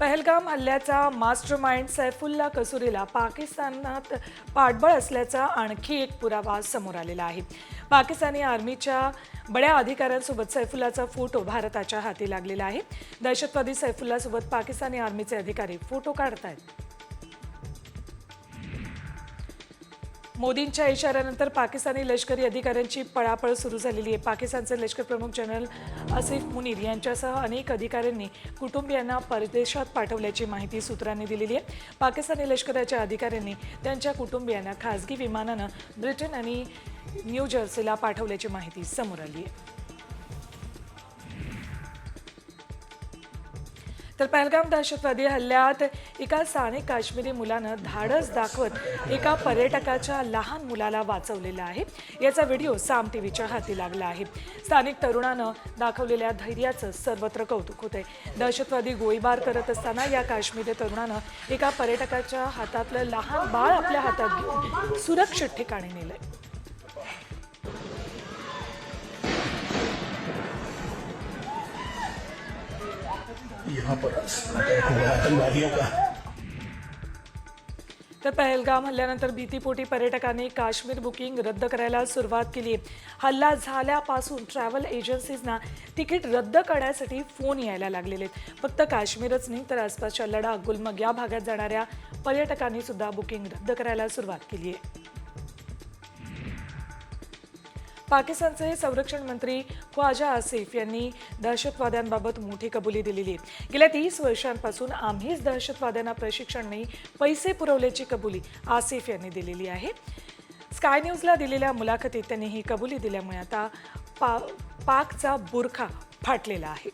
पहलगाम हल्ल्याचा master mind Saifullah कसुरीला पाकिस्तानात पाठबळ असल्याचा आणखी एक पुरावा समोर आलेला आहे. पाकिस्तानी आर्मीच्या बड्या अधिकाऱ्यांसोबत सैफुल्लाचा फोटो भारताच्या हाती लागलेला आहे. दहशतवादी सैफुल्लासोबत पाकिस्तानी आर्मीचे अधिकारी फोटो काढत आहेत मोदींच्या इशाऱ्यानंतर पाकिस्तानी लष्करी अधिकाऱ्यांची पळापळ सुरू झालेली आहे. पाकिस्तानचे लष्कर प्रमुख जनरल आसिफ मुनीर यांच्यासह अनेक अधिकाऱ्यांनी कुटुंबियांना परदेशात पाठवल्याची माहिती सूत्रांनी दिलेली आहे. पाकिस्तानी लष्कराच्या अधिकाऱ्यांनी त्यांच्या कुटुंबियांना खासगी विमानानं ब्रिटन आणि न्यू जर्सीला पाठवल्याची माहिती समोर आली आहे. तर पहलगाम दहशतवादी हल्ल्यात एका स्थानिक काश्मीरी मुलानं धाडस दाखवत एका पर्यटकाच्या लहान मुलाला वाचवलेला आहे. याचा व्हिडिओ साम टीव्हीच्या हाती लागला आहे. स्थानिक तरुणानं दाखवलेल्या धैर्याचं सर्वत्र कौतुक होतंय. दहशतवादी गोळीबार करत असताना या काश्मीरी तरुणानं एका पर्यटकाच्या हातातलं लहान बाळ आपल्या हातात घेऊन सुरक्षित ठिकाणी नेलंय. यहाँ पर अटैक हुआ आतंकवादियों का। तर पहलगाम हल्ल्यानंतर भीतीपोटी पर्यटकांनी काश्मीर बुकिंग रद्द करायला सुरुवात केली. हल्ला झाल्यापासून ट्रॅव्हल एजन्सीजना तिकीट रद्द करण्यासाठी फोन यायला लागलेले आहेत. फक्त काश्मीरच नाही तर आसपासच्या लडाख गुलमर्ग या भागात जाणाऱ्या पर्यटकांनी सुद्धा बुकिंग रद्द करायला सुरुवात केली आहे. पाकिस्तानचे संरक्षण मंत्री ख्वाजा आसिफ यांनी दहशतवाद्यांबाबत मोठी कबुली दिलेली गेल्या तीस वर्षांपासून आम्हीच दहशतवाद्यांना प्रशिक्षण नाही पैसे पुरवल्याची कबुली आसिफ यांनी दिलेली आहे. स्काय न्यूजला दिलेल्या मुलाखतीत त्यांनी ही कबुली दिल्यामुळे आता पा पाकचा बुरखा फाटलेला आहे.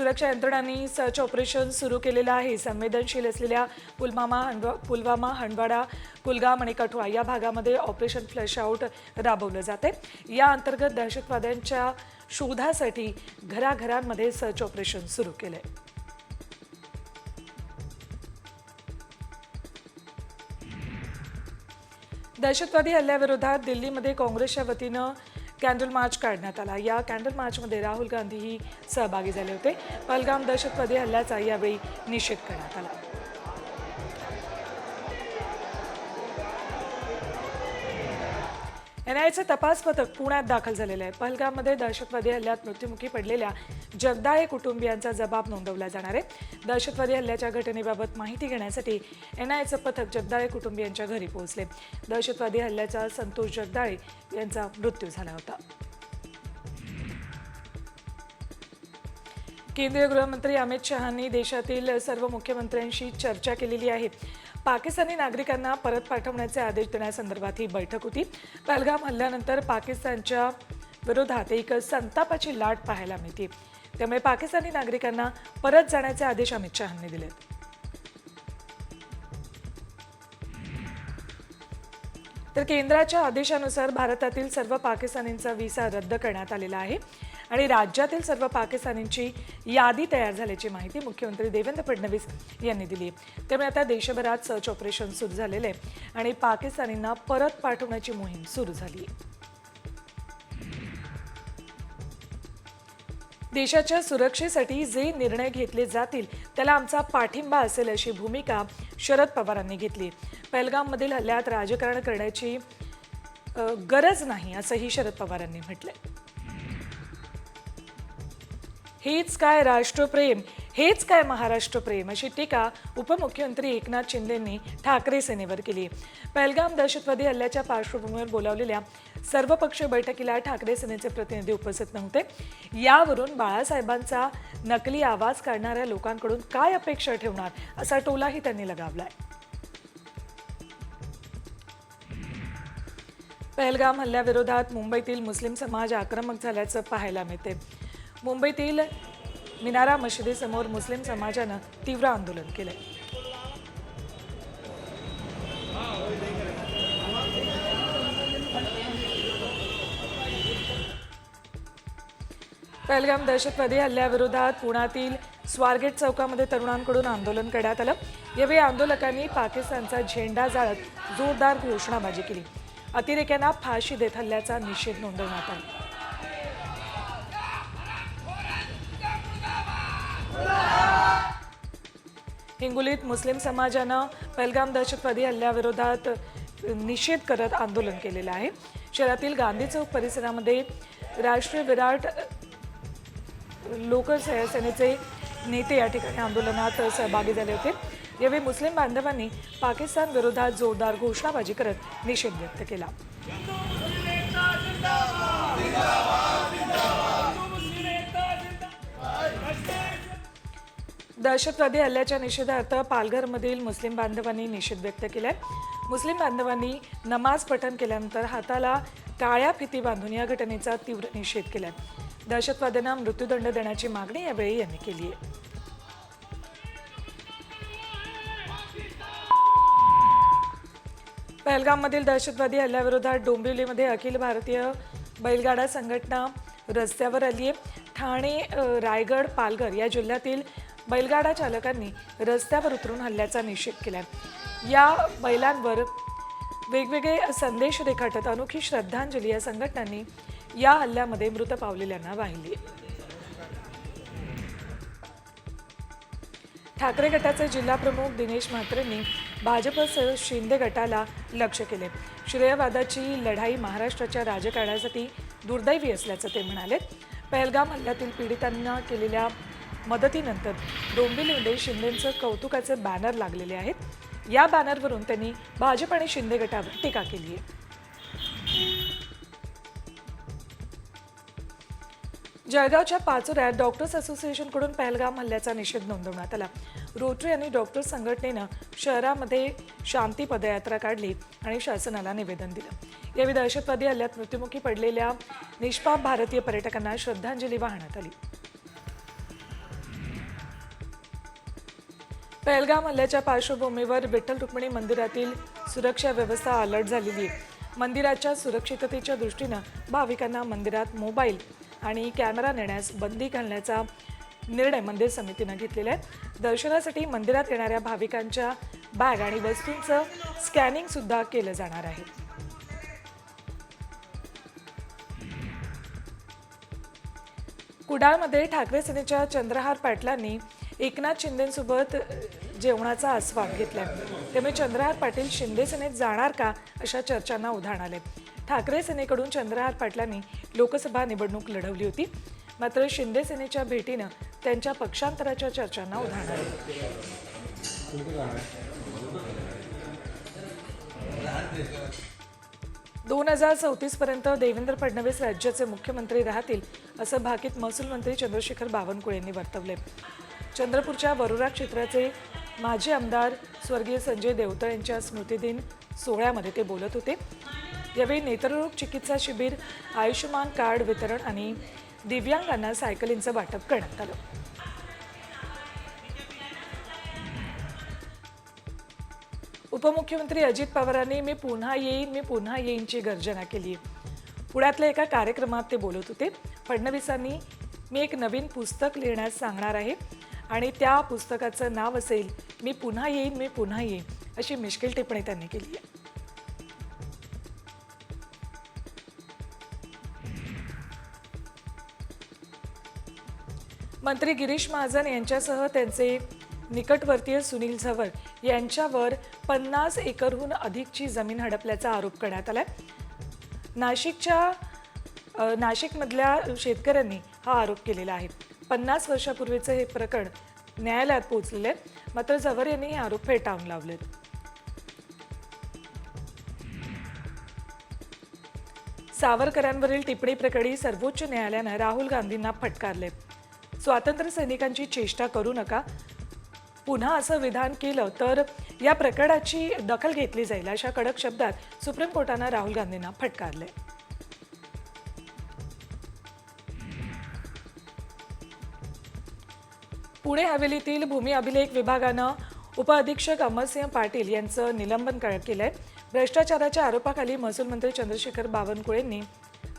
सुरक्षा यंत्रणांनी सर्च ऑपरेशन सुरू केलेलं आहे. संवेदनशील असलेल्या पुलवामा हंडवा पुलवामा हंडवाडा कुलगाम आणि कठुआ या भागामध्ये ऑपरेशन फ्लश आऊट राबवलं जाते. या अंतर्गत दहशतवाद्यांच्या शोधासाठी घराघरांमध्ये सर्च ऑपरेशन सुरू केलंय. दहशतवादी हल्ल्याविरोधात दिल्लीमध्ये काँग्रेसच्या वतीनं कॅन्डल मार्च काढण्यात आला. या कॅन्डल मार्चमध्ये राहुल गांधीही सहभागी झाले होते. पहलगाम दहशतवादी हल्ल्याचा यावेळी निषेध करण्यात आला. एनआयचं तपास पथक पुण्यात दाखल झालेलं आहे. पहलगाममध्ये दहशतवादी हल्ल्यात मृत्युमुखी पडलेल्या जगदाळे कुटुंबियांचा जबाब नोंदवला जाणार आहे. दहशतवादी हल्ल्याच्या घटनेबाबत माहिती घेण्यासाठी एनआयचं पथक जगदाळे कुटुंबियांच्या घरी पोहोचले. दहशतवादी हल्ल्याचा संतोष जगदाळे यांचा मृत्यू झाला होता. केंद्रीय गृहमंत्री अमित शहानी देशातील सर्व मुख्यमंत्र्यांशी चर्चा केलेली आहे. पाकिस्तानी नागरिकांना परत पाठवण्याचे आदेश देण्यासंदर्भात ही बैठक होती. पहलगाम हल्ल्यानंतर पाकिस्तानच्या विरोधात एक संतापाची लाट पाहायला मिळते. त्यामुळे पाकिस्तानी नागरिकांना परत जाण्याचे आदेश अमित शहांनी दिलेत. तर केंद्राच्या आदेशानुसार भारतातील सर्व पाकिस्तानींचा व्हिसा रद्द करण्यात आलेला आहे आणि राज्यातील सर्व पाकिस्तानींची यादी तयार झाल्याची माहिती मुख्यमंत्री देवेंद्र फडणवीस यांनी दिली आहे. त्यामुळे आता देशभरात सर्च ऑपरेशन सुरू झालेलं आहे आणि पाकिस्तानींना परत पाठवण्याची मोहीम सुरू झाली आहे. देशाच्या सुरक्षेसाठी जे निर्णय घेतले जातील त्याला आमचा पाठिंबा असेल अशी भूमिका शरद पवारांनी घेतली. पहलगाममधील हल्ल्यात राजकारण करण्याची गरज नाही असंही शरद पवारांनी म्हटलंय. हेच काय राष्ट्रप्रेम? हेच काय महाराष्ट्र प्रेम? अशी टीका उपमुख्यमंत्री एकनाथ शिंदेंनी ठाकरे सेनेवर केली. पहलगाम दहशतवादी हल्ल्याच्या पार्श्वभूमीवर बोलावलेल्या सर्वपक्षीय बैठकीला ठाकरे सेनेचे प्रतिनिधी उपस्थित नव्हते. यावरून बाळासाहेबांचा नकली आवाज काढणाऱ्या लोकांकडून काय अपेक्षा ठेवणार? असा टोलाही त्यांनी लगावलाय. पहलगाम हल्ल्याविरोधात मुंबईतील मुस्लिम समाज आक्रमक झाल्याचं पाहायला मिळते मुंबईतील मिनारा मशिदीसमोर मुस्लिम समाजानं तीव्र आंदोलन केलंय. पहलगाम दहशतवादी हल्ल्याविरोधात पुण्यातील स्वारगेट चौकामध्ये तरुणांकडून आंदोलन करण्यात आलं. यावेळी आंदोलकांनी पाकिस्तानचा झेंडा जाळत जोरदार घोषणाबाजी केली. अतिरेक्यांना फाशी देत हल्ल्याचा निषेध नोंदवण्यात आला. हिंगोलीत मुस्लिम समाजानं पहलगाम दहशतवादी हल्ल्याविरोधात निषेध करत आंदोलन केलेलं आहे. शहरातील गांधी चौक परिसरामध्ये राष्ट्रीय विराट लोकसेनेचे नेते या ठिकाणी आंदोलनात सहभागी झाले होते. यावेळी मुस्लिम बांधवांनी पाकिस्तान विरोधात जोरदार घोषणाबाजी करत निषेध व्यक्त केला. दहशतवादी हल्ल्याच्या निषेधार्थ पालघरमधील मुस्लिम बांधवांनी निषेध व्यक्त केलाय. मुस्लिम बांधवांनी नमाज पठण केल्यानंतर हाताला काळ्या फिती बांधून या घटनेचा तीव्र निषेध केलाय. दहशतवाद्यांना मृत्यूदंड देण्याची मागणी यावेळी यांनी केली आहे. पहलगाममधील दहशतवादी हल्ल्याविरोधात डोंबिवलीमध्ये अखिल भारतीय बैलगाडा संघटना रस्त्यावर आली आहे ठाणे रायगड पालघर या जिल्ह्यातील बैलगाडा चालकांनी रस्त्यावर उतरून हल्ल्याचा निषेध केला या बैलांवर वेगवेगळे संदेश रेखाटत अनोखी श्रद्धांजली या संघटनांनी या हल्ल्यामध्ये मृत पावलेल्यांना वाहिली. ठाकरे गटाचे जिल्हाप्रमुख दिनेश म्हात्रेंनी भाजपसह शिंदे गटाला लक्ष केले. श्रेयवादाची लढाई महाराष्ट्राच्या राजकारणासाठी दुर्दैवी असल्याचं ते म्हणाले. पहलगाम हल्ल्यातील पीडितांना केलेल्या मदतीनंतर डोंबिवलीमध्ये शिंदेंचं कौतुकाचे बॅनर लागलेले आहेत. या बॅनरवरून त्यांनी भाजप आणि शिंदे गटावर टीका केली आहे जळगावच्या पाचोऱ्यात डॉक्टर्स असोसिएशनकडून पहलगाम हल्ल्याचा निषेध नोंदवण्यात आला. रोटरी आणि डॉक्टर्स संघटनेनं शहरामध्ये शांती पदयात्रा काढली आणि शासनाला निवेदन दिलं. यावेळी दहशतवादी हल्ल्यात मृत्युमुखी पडलेल्या निष्पाप भारतीय पर्यटकांना श्रद्धांजली वाहण्यात आली. पहलगाम हल्ल्याच्या पार्श्वभूमीवर विठ्ठल रुक्मिणी मंदिरातील सुरक्षा व्यवस्था अलर्ट झालेली आहे. मंदिराच्या सुरक्षिततेच्या दृष्टीनं भाविकांना मंदिरात मोबाईल आणि कॅमेरा नेण्यास बंदी घालण्याचा निर्णय मंदिर समितीनं घेतलेला आहे. दर्शनासाठी मंदिरात येणाऱ्या भाविकांच्या बॅग आणि वस्तूंचं स्कॅनिंग सुद्धा केलं जाणार आहे. कुडाळमध्ये ठाकरे सेनेच्या चंद्रहार पाटलांनी एकनाथ शिंदेसोबत जेवणाचा आस्वाद घेतलाय. त्यामुळे चंद्रहार पाटील शिंदे सेनेत जाणार का अशा चर्चांना उधाण आले ठाकरे सेनेकडून चंद्रहार पाटलांनी लोकसभा निवडणूक लढवली होती. मात्र शिंदे सेनेच्या भेटीनं त्यांच्या पक्षांतराच्या चर्चांना उधाण आले दोन हजार चौतीस पर्यंत देवेंद्र फडणवीस राज्याचे मुख्यमंत्री राहतील असं भाकीत महसूल मंत्री चंद्रशेखर बावनकुळे यांनी वर्तवले चंद्रपूरच्या वरुरा क्षेत्राचे माजी आमदार स्वर्गीय संजय देवतळ यांच्या स्मृतिदिन सोहळ्यामध्ये ते बोलत होते. यावेळी नेत्ररोग चिकित्सा शिबिर आयुष्यमान कार्ड वितरण आणि दिव्यांगांना सायकलींचं वाटप करण्यात आलं. उपमुख्यमंत्री अजित पवारांनी मी पुन्हा येईन मी पुन्हा येईनची गर्जना केली पुण्यातल्या एका कार्यक्रमात ते बोलत होते. फडणवीसांनी मी एक नवीन पुस्तक लिहिण्यास सांगणार आहे. आणि त्या पुस्तकाचं नाव असेल मी पुन्हा येईन मी पुन्हा येईन अशी मिश्किल टिप्पणी त्यांनी केली आहे. मंत्री गिरीश महाजन यांच्यासह त्यांचे निकटवर्तीय सुनील झवर यांच्यावर पन्नास एकरहून अधिकची जमीन हडपल्याचा आरोप करण्यात आलाय. नाशिकच्या नाशिकमधल्या शेतकऱ्यांनी हा आरोप केलेला आहे. पन्नास वर्षापूर्वीचं हे प्रकरण न्यायालयात पोहोचलेलं आहे. मात्र जवर यांनी हे आरोप फेटाळून लावलेत. सावरकरांवरील टिप्पणी प्रकरणी सर्वोच्च न्यायालयानं राहुल गांधींना फटकारले स्वातंत्र्य सैनिकांची चेष्टा करू नका. पुन्हा असं विधान केलं तर या प्रकरणाची दखल घेतली जाईल अशा कडक शब्दात सुप्रीम कोर्टानं राहुल गांधींना फटकारले पुणे हवेलीतील भूमी अभिलेख विभागानं उपअधीक्षक अमरसिंह पाटील यांचं निलंबन कर- केलंय. भ्रष्टाचाराच्या आरोपाखाली महसूल मंत्री चंद्रशेखर बावनकुळेंनी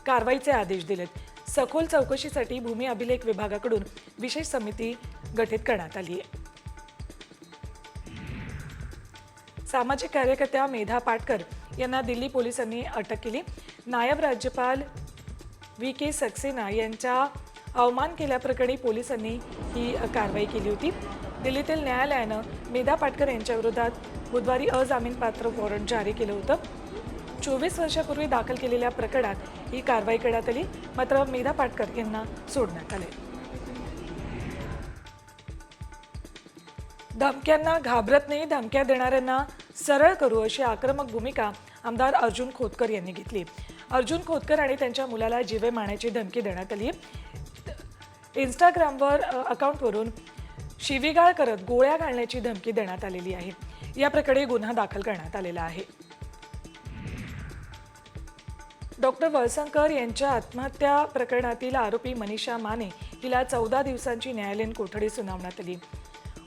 कारवाईचे आदेश दिलेत. सखोल चौकशीसाठी भूमी अभिलेख विभागाकडून विशेष समिती गठीत करण्यात आली आहे. सामाजिक कार्यकर्त्या मेधा पाटकर यांना दिल्ली पोलिसांनी अटक केली. नायब राज्यपाल व्ही के सक्सेना यांच्या अवमान केल्याप्रकरणी पोलिसांनी ही कारवाई केली होती. दिल्लीतील न्यायालयानं मेधा पाटकर यांच्याविरोधात बुधवारी अजामीनपात्र वॉरंट जारी केलं होतं. चोवीस वर्षापूर्वी दाखल केलेल्या प्रकरणात ही कारवाई करण्यात आली मात्र मेधा पाटकर यांना सोडण्यात आले. धमक्यांना घाबरत नाही धमक्या देणाऱ्यांना सरळ करू अशी आक्रमक भूमिका आमदार अर्जुन खोतकर यांनी घेतली. अर्जुन खोतकर आणि त्यांच्या मुलाला जीवे मारण्याची धमकी देण्यात आली इंस्टाग्रामवर अकाउंटवरून शिवीगाळ करत गोळ्या घालण्याची धमकी देण्यात आलेली आहे. या प्रकरणी गुन्हा दाखल करण्यात आलेला आहे. डॉक्टर वळसंकर यांच्या आत्महत्या प्रकरणातील आरोपी मनीषा माने हिला चौदा दिवसांची न्यायालयीन कोठडी सुनावण्यात आली.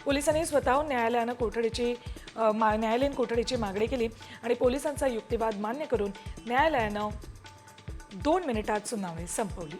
पोलिसांनी स्वतःहून न्यायालयानं कोठडीची मा न्यायालयीन कोठडीची मागणी केली आणि पोलिसांचा युक्तिवाद मान्य करून न्यायालयानं दोन मिनिटात सुनावणी संपवली.